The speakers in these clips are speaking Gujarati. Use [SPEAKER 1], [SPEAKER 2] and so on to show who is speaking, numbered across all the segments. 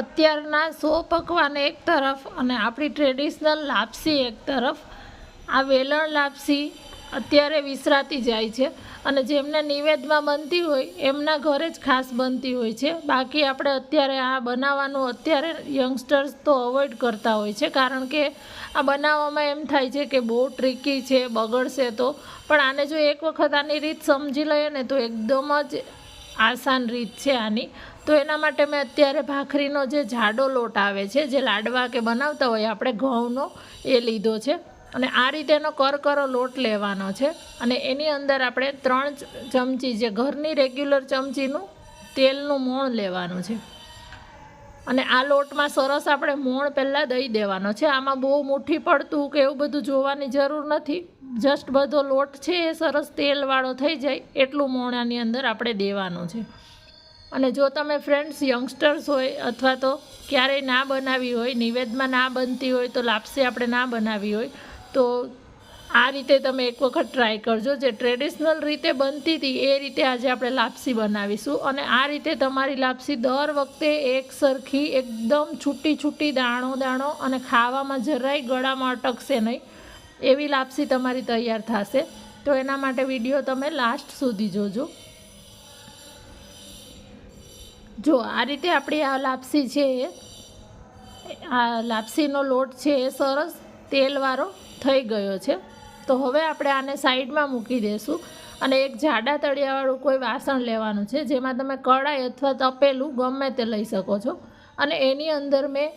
[SPEAKER 1] અત્યારના સો પકવાન એક તરફ અને આપણી ટ્રેડિશનલ લાપસી એક તરફ. આ વેલણ લાપસી અત્યારે વિસરાતી જાય છે અને જેમને નિવેદમાં બનતી હોય એમના ઘરે જ ખાસ બનતી હોય છે. બાકી આપણે અત્યારે આ બનાવવાનું અત્યારે યંગસ્ટર્સ તો અવોઇડ કરતા હોય છે કારણ કે આ બનાવવામાં એમ થાય છે કે બહુ ટ્રિકી છે, બગડશે તો. પણ આને જો એક વખત આની રીત સમજી લઈએ ને તો એકદમ જ આસાન રીત છે આની. તો એના માટે મેં અત્યારે ભાખરીનો જે જાડો લોટ આવે છે, જે લાડવા કે બનાવતા હોય, આપણે ઘઉંનો એ લીધો છે. અને આ રીતે એનો કરકરો લોટ લેવાનો છે. અને એની અંદર આપણે ત્રણ ચમચી જે ઘરની રેગ્યુલર ચમચીનું તેલનું મોણ લેવાનું છે. અને આ લોટમાં સરસ આપણે મોણ પહેલાં દઈ દેવાનો છે. આમાં બહુ મુઠ્ઠી પડતું કે એવું બધું જોવાની જરૂર નથી. જસ્ટ બધો લોટ છે એ સરસ તેલવાળો થઈ જાય, એટલું મોણ આની અંદર આપણે દેવાનું છે. અને જો તમે ફ્રેન્ડ્સ યંગસ્ટર્સ હોય અથવા તો ક્યારેય ના બનાવી હોય, નિવેદમાં ના બનતી હોય, તો લાપસી આપણે ના બનાવી હોય, તો આ રીતે તમે એક વખત ટ્રાય કરજો. જે ટ્રેડિશનલ રીતે બનતી હતી, એ રીતે આજે આપણે લાપસી બનાવીશું. અને આ રીતે તમારી લાપસી દર વખતે એક સરખી, એકદમ છૂટી છૂટી દાણો દાણો અને ખાવામાં જરાય ગળામાં અટકશે નહીં. એવી લાપસી તમારી તૈયાર થશે. તો એના માટે વીડિયો તમે લાસ્ટ સુધી જોજો. જો આ રીતે આપણી આ લાપસી છે આ લાપસીનો લોટ છે એ સરસ તેલવાળો થઈ ગયો છે. તો હવે આપણે આને સાઈડમાં મૂકી દઈશું અને એક જાડા તળિયાવાળું કોઈ વાસણ લેવાનું છે, જેમાં તમે કડાઈ અથવા તપેલું ગમે તે લઈ શકો છો. અને એની અંદર મેં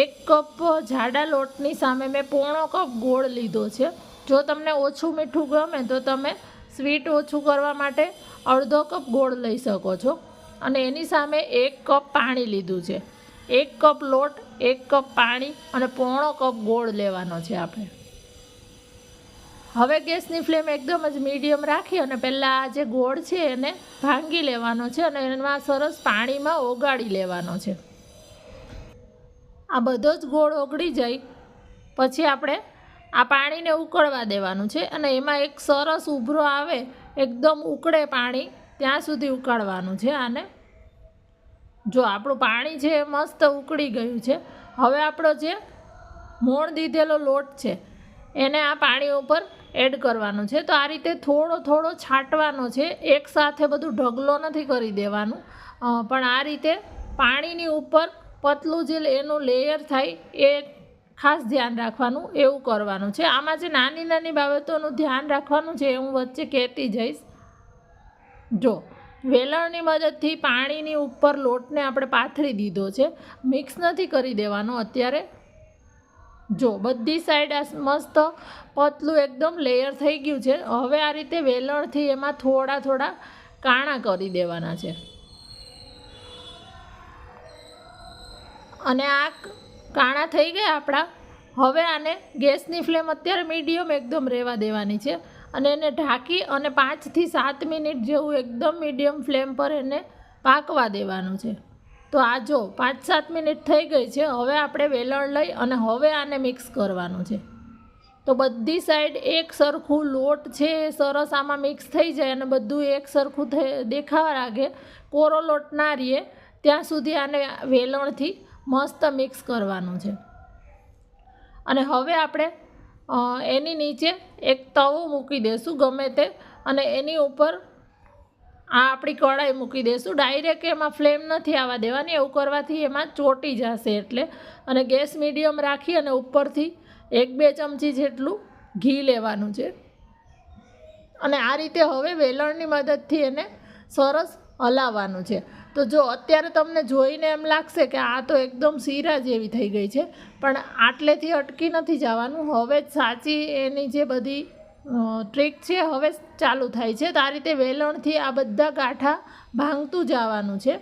[SPEAKER 1] એક કપ જાડા લોટની સામે મેં પોણો કપ ગોળ લીધો છે. જો તમને ઓછું મીઠું ગમે તો તમે સ્વીટ ઓછું કરવા માટે અડધો કપ ગોળ લઈ શકો છો. અને એની સામે એક કપ પાણી લીધું છે. એક કપ લોટ, એક કપ પાણી અને પોણો કપ ગોળ લેવાનો છે આપણે. હવે ગેસની ફ્લેમ એકદમ જ મીડિયમ રાખી અને પહેલાં આ જે ગોળ છે એને ભાંગી લેવાનો છે અને એમાં સરસ પાણીમાં ઓગાળી લેવાનો છે. આ બધો જ ગોળ ઓગળી જાય. પછી આપણે આ પાણીને ઉકળવા દેવાનું છે અને એમાં એક સરસ ઉભરો આવે, એકદમ ઉકળે પાણી ત્યાં સુધી ઉકાળવાનું છે આને. જો આપણું પાણી છે એ મસ્ત ઉકળી ગયું છે, હવે આપણો જે મોણ દીધેલો લોટ છે, એને આ પાણી ઉપર એડ કરવાનું છે. તો આ રીતે થોડો થોડો છાંટવાનો છે એકસાથે બધું ઢગલો નથી કરી દેવાનું. પણ આ રીતે પાણીની ઉપર પતલું જે એનું લેયર થાય એ ખાસ ધ્યાન રાખવાનું, એવું કરવાનું છે. આમાં જે નાની નાની બાબતોનું ધ્યાન રાખવાનું છે, એ હું વચ્ચે કહેતી જઈશ. જો વેલણની મદદથી પાણીની ઉપર લોટને આપણે પાથરી દીધો છે. મિક્સ નથી કરી દેવાનો અત્યારે. જો, બધી સાઈડ આ મસ્ત પતલું એકદમ લેયર થઈ ગયું છે. હવે આ રીતે વેલણથી એમાં થોડા થોડા કાણા કરી દેવાના છે. અને આ કાણા થઈ ગયા આપણા. હવે આને ગેસની ફ્લેમ અત્યારે મીડિયમ એકદમ રહેવા દેવાની છે. અને એને ઢાંકી અને પાંચથી સાત મિનિટ જેવું એકદમ મીડિયમ ફ્લેમ પર એને પાકવા દેવાનું છે. તો આ જો પાંચ સાત મિનિટ થઈ ગઈ છે, હવે આપણે વેલણ લઈ અને હવે આને મિક્સ કરવાનું છે. તો બધી સાઈડ એક સરખું લોટ છે, સરસ આમાં મિક્સ થઈ જાય અને બધું એક સરખું થઈ દેખાવા લાગે. કોરો લોટ ના રહીએ ત્યાં સુધી આને વેલણથી મસ્ત મિક્સ કરવાનું છે. અને હવે આપણે એની નીચે એક તવો મૂકી દઈશું ગમે તે. અને એની ઉપર આ આપણી કઢાઈ મૂકી દઈશું ડાયરેક્ટ એમાં ફ્લેમ નથી આવવા દેવાની. એવું કરવાથી એમાં ચોટી જશે એટલે. અને ગેસ મીડિયમ રાખી અને ઉપરથી એક બે ચમચી જેટલું ઘી લેવાનું છે. અને આ રીતે હવે વેલણની મદદથી એને સરસ હલાવવાનું છે. તો જો અત્યારે તમને જોઈને એમ લાગશે કે આ તો એકદમ શીરા જેવી થઈ ગઈ છે, પણ આટલેથી અટકી નથી જવાનું. હવે જ સાચી એની જે બધી ટ્રીક છે હવે ચાલુ થાય છે. તો આ રીતે વેલણથી આ બધા ગાંઠા ભાંગતું જવાનું છે.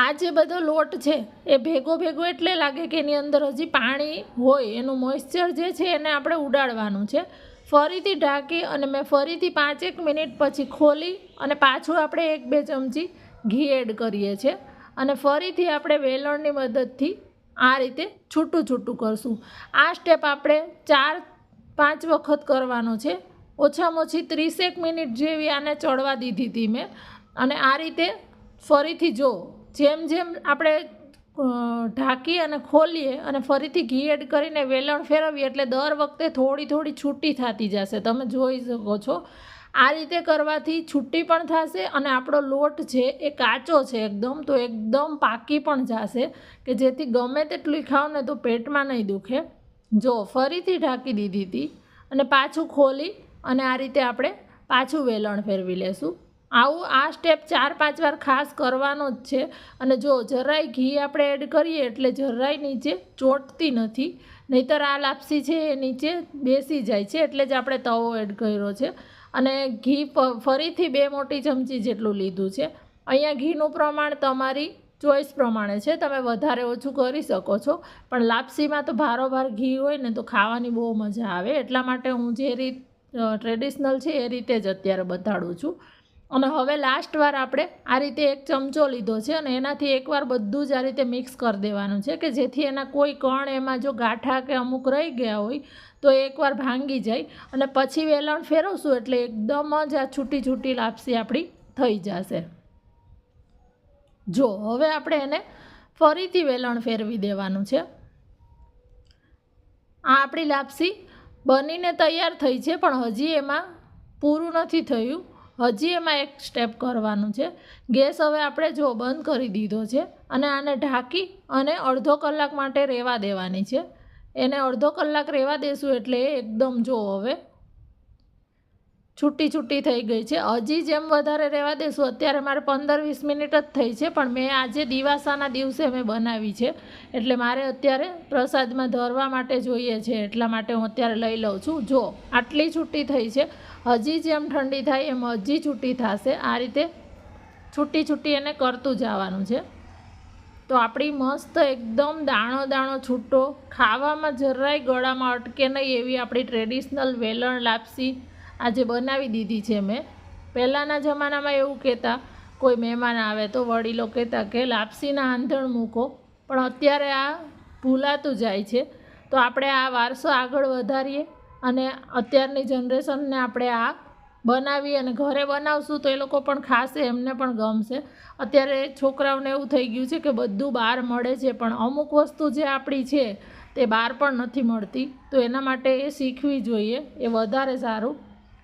[SPEAKER 1] આ જે બધો લોટ છે એ ભેગો ભેગો એટલે લાગે કે એની અંદર હજી પાણી હોય. એનું મોઇશ્ચર જે છે એને આપણે ઉડાડવાનું છે. ફરીથી ઢાંકી અને મેં ફરીથી પાંચેક મિનિટ પછી ખોલી અને પાછું આપણે એક બે ચમચી ઘી એડ કરીએ છીએ. અને ફરીથી આપણે વેલણની મદદથી આ રીતે છૂટું છૂટું કરશું. આ સ્ટેપ આપણે ચાર, પાંચ વખત કરવાનો છે. ઓછામાં ઓછી ત્રીસેક મિનિટ જેવી આને ચડવા દીધી હતી મેં. અને આ રીતે ફરીથી જો જેમ જેમ આપણે ઢાંકી અને ખોલીએ અને ફરીથી ઘી એડ કરીને વેલણ ફેરવીએ એટલે દર વખતે થોડી થોડી છૂટી થતી જશે. તમે જોઈ શકો છો. આ રીતે કરવાથી છૂટી પણ થશે અને આપણો લોટ છે એ કાચો છે એકદમ, તો એકદમ પાકી પણ જશે કે જેથી ગમે તેટલું ખાવ ને તો પેટમાં નહીં દુખે. જો, ફરીથી ઢાંકી દીધી હતી અને પાછું ખોલી અને આ રીતે આપણે પાછું વેલણ ફેરવી લેશું. આવું આ સ્ટેપ ચાર, પાંચ વાર ખાસ કરવાનો જ છે. અને જો જરાય ઘી આપણે એડ કરીએ એટલે જરાય નીચે ચોંટતી નથી. નહીતર આ લાપસી છે એ નીચે બેસી જાય છે એટલે જ આપણે તવો એડ કર્યો છે. અને ઘી ફરીથી બે મોટી ચમચી જેટલું લીધું છે. અહીંયા ઘીનું પ્રમાણ તમારી ચોઈસ પ્રમાણે છે. તમે વધારે ઓછું કરી શકો છો. પણ લાપસીમાં તો ભારોભાર ઘી હોય ને તો ખાવાની બહુ મજા આવે. એટલા માટે હું જે રીત ટ્રેડિશનલ છે એ રીતે જ અત્યારે બતાડું છું. અને હવે લાસ્ટ વાર આપણે આ રીતે એક ચમચો લીધો છે અને એનાથી એકવાર બધું જ આ રીતે મિક્સ કરી દેવાનું છે કે જેથી એના કોઈ કણ એમાં જો ગાંઠા કે અમુક રહી ગયા હોય તો એકવાર ભાંગી જાય અને પછી વેલણ ફેરવશું એટલે એકદમ જ આ છૂટી છૂટી લાપસી આપણી થઈ જશે. જો, હવે આપણે એને ફરીથી વેલણ ફેરવી દેવાનું છે. આ આપણી લાપસી બનીને તૈયાર થઈ છે પણ હજી એમાં પૂરું નથી થયું. હજી એમાં એક સ્ટેપ કરવાનું છે. ગેસ હવે આપણે જો બંધ કરી દીધો છે અને આને ઢાંકી અને અડધો કલાક માટે રહેવા દેવાની છે. એને અડધો કલાક રહેવા દેશું એટલે એકદમ જો હવે છૂટી છૂટી થઈ ગઈ છે. હજી જેમ વધારે રહેવા દેશું, અત્યારે મારે પંદર વીસ મિનિટ જ થઈ છે, પણ મેં આજે દિવાસાના દિવસે મેં બનાવી છે. એટલે મારે અત્યારે પ્રસાદમાં ધરવા માટે જોઈએ છે, એટલા માટે હું અત્યારે લઈ લઉં છું. જો, આટલી છૂટી થઈ છે, હજી જેમ ઠંડી થાય એમ હજી છૂટી થશે. આ રીતે છૂટી છૂટી એને કરતું જવાનું છે. તો આપણી મસ્ત એકદમ દાણો દાણો છૂટો, ખાવામાં જરાય ગળામાં અટકે નહીં એવી આપણી ટ્રેડિશનલ વેલણ લાપસી આજે બનાવી દીધી છે મેં. પહેલાંના જમાનામાં એવું કહેતા, કોઈ મહેમાન આવે તો વડીલો કહેતા કે, લાપસીના આંધણ મૂકો પણ અત્યારે આ ભૂલાતું જાય છે. તો આપણે આ વારસો આગળ વધારીએ અને અત્યારની જનરેશનને આપણે આ બનાવી અને ઘરે બનાવશું તો એ લોકો પણ ખાશે, એમને પણ ગમશે. અત્યારે છોકરાઓને એવું થઈ ગયું છે કે બધું બહાર મળે છે, પણ અમુક વસ્તુ જે આપણી છે તે બહાર પણ નથી મળતી. તો એના માટે એ શીખવી જોઈએ, એ વધારે સારું.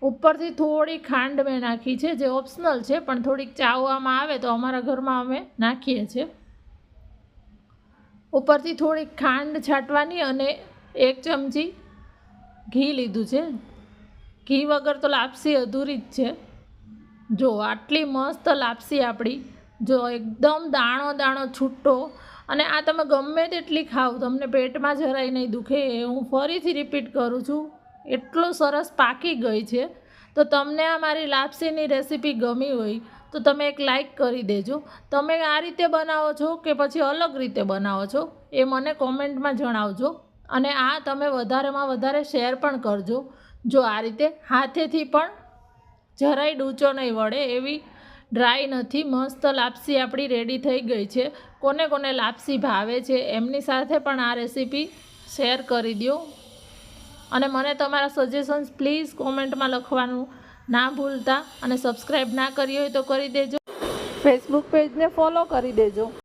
[SPEAKER 1] ઉપરથી થોડી ખાંડ મેં નાખી છે, જે ઓપ્શનલ છે, પણ થોડીક ચાવવામાં આવે તો અમારા ઘરમાં અમે નાખીએ છીએ. ઉપરથી થોડીક ખાંડ છાંટવાની અને એક ચમચી ઘી લીધું છે. ઘી વગર તો લાપસી અધૂરી જ છે. જો, આટલી મસ્ત લાપસી આપણી, જો એકદમ દાણો દાણો છૂટો, અને આ તમે ગમે તેટલી ખાવ તમને પેટમાં જરાય નહીં દુખે હું ફરીથી રિપીટ કરું છું. એટલો સરસ પાકી ગઈ છે. તો તમને આ મારી લાપસીની રેસીપી ગમી હોય તો તમે એક લાઈક કરી દેજો. તમે આ રીતે બનાવો છો કે પછી અલગ રીતે બનાવો છો એ મને કોમેન્ટમાં જણાવજો. અને આ તમે વધારેમાં વધારે શેર પણ કરજો. જો આ રીતે હાથેથી પણ જરાય ડૂચો નહીં વળે એવી ડ્રાય નથી. મસ્ત લાપસી આપણી રેડી થઈ ગઈ છે. કોને કોને લાપસી ભાવે છે એમની સાથે પણ આ રેસીપી શેર કરી દો અને મને તમારા સજેશન્સ પ્લીઝ કોમેન્ટમાં લખવાનું ના ભૂલતા અને સબસ્ક્રાઈબ ના કરી હોય તો કરી દેજો. ફેસબુક પેજને ફોલો કરી દેજો.